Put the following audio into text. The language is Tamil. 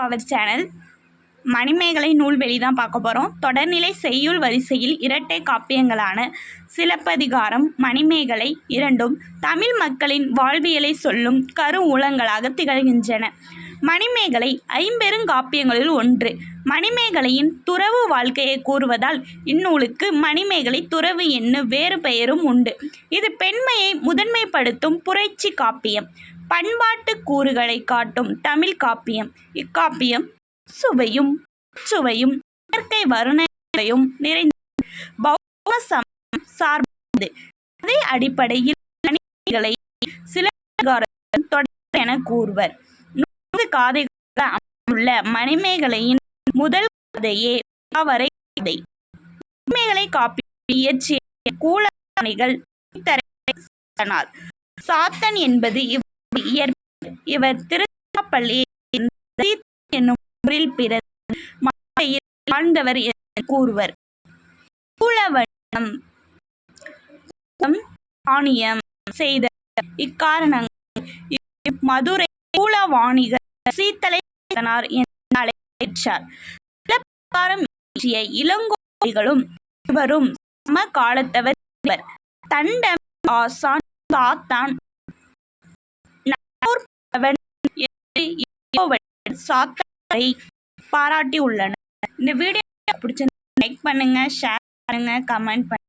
அவர் சேனல் மணிமேகலை நூல்வெளி தான் பார்க்க போகிறோம் தொடர்நிலை செய்யுள் வரிசையில் இரட்டை காப்பியங்களான சிலப்பதிகாரம் மணிமேகலை இரண்டும் தமிழ் மக்களின் வாழ்வியலை சொல்லும் கரு கருவூலங்களாக திகழ்கின்றன. மணிமேகலை ஐம்பெருங்காப்பியங்களில் ஒன்று. மணிமேகலையின் துறவு வாழ்க்கையை கூறுவதால் இந்நூலுக்கு மணிமேகலை துறவு என்னும் வேறு பெயரும் உண்டு. இது பெண்மையை முதன்மைப்படுத்தும் புரட்சி காப்பியம். பண்பாட்டு கூறுகளை காட்டும் தமிழ் காப்பியம். இக்காப்பியம் சுவையும் சுவையும் இயற்கை வருணையும் நிறைந்த பௌத்த சமயம் சார்ந்தது. அதே அடிப்படையில் மணிமேகலை சில தொடர் என கூறுவர். நூறு அமைந்துள்ள மணிமேகலையின் முதல் கதையே அவரை கதை. மணிமேகலை காப்பி இயற்றிய கூலணிகள் சாத்தன் என்பது இவர் இயற்பெயர். இவர் திருச்சிராப்பள்ளி என்னும் ஊரில் பிறந்த மாலையில் வாழ்ந்தவர் என கூறுவர். கூலவண்ணம் ஆணியம் செய்த இக்காரணங்கள் மதுரை கூலவாணிகள் சீத்தலை என அழைச்சார் சிலப்பதிகாரம் இயற்றிய இவரும் சம காலத்தவர் இவர். தண்டம் ஆசான் சாத்தான். நல்லூர் புலவன் பாராட்டி உள்ளனர் இந்த வீடியோ பிடிச்சிருந்தா லைக் பண்ணுங்க ஷேர் பண்ணுங்க கமெண்ட் பண்ணுங்க.